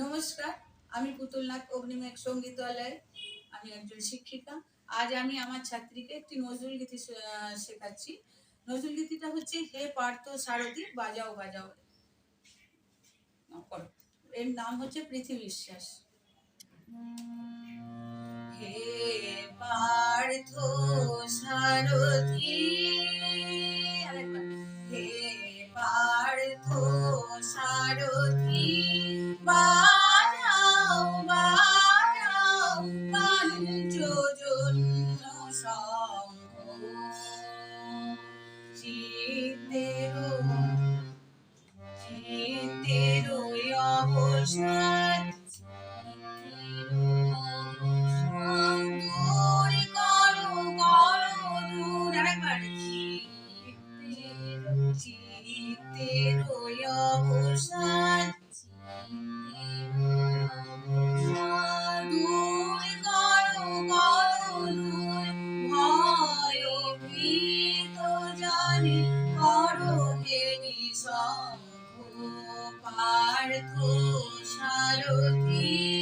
নমস্কার, আমি পুতুলনাথ অগ্নিমেঘ সঙ্গীতালয়। আমি একজন শিক্ষিকা। আজ আমি আমার ছাত্রীকে একটি নজরুল গীতি শেখাচ্ছি। নজরুল গীতিটা হচ্ছে হে পার্থ সারথি, বাজাও বাজাও। এর নাম হচ্ছে পৃথিবী বিশ্বাস। হে পার্থ সারথি হে পার্থ চিত্তের চিত্তের অবসাদ করো পার্থ সারথি।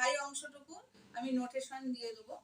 স্থায়ী অংশটুকু আমি নোটেশন দিয়ে দেবো।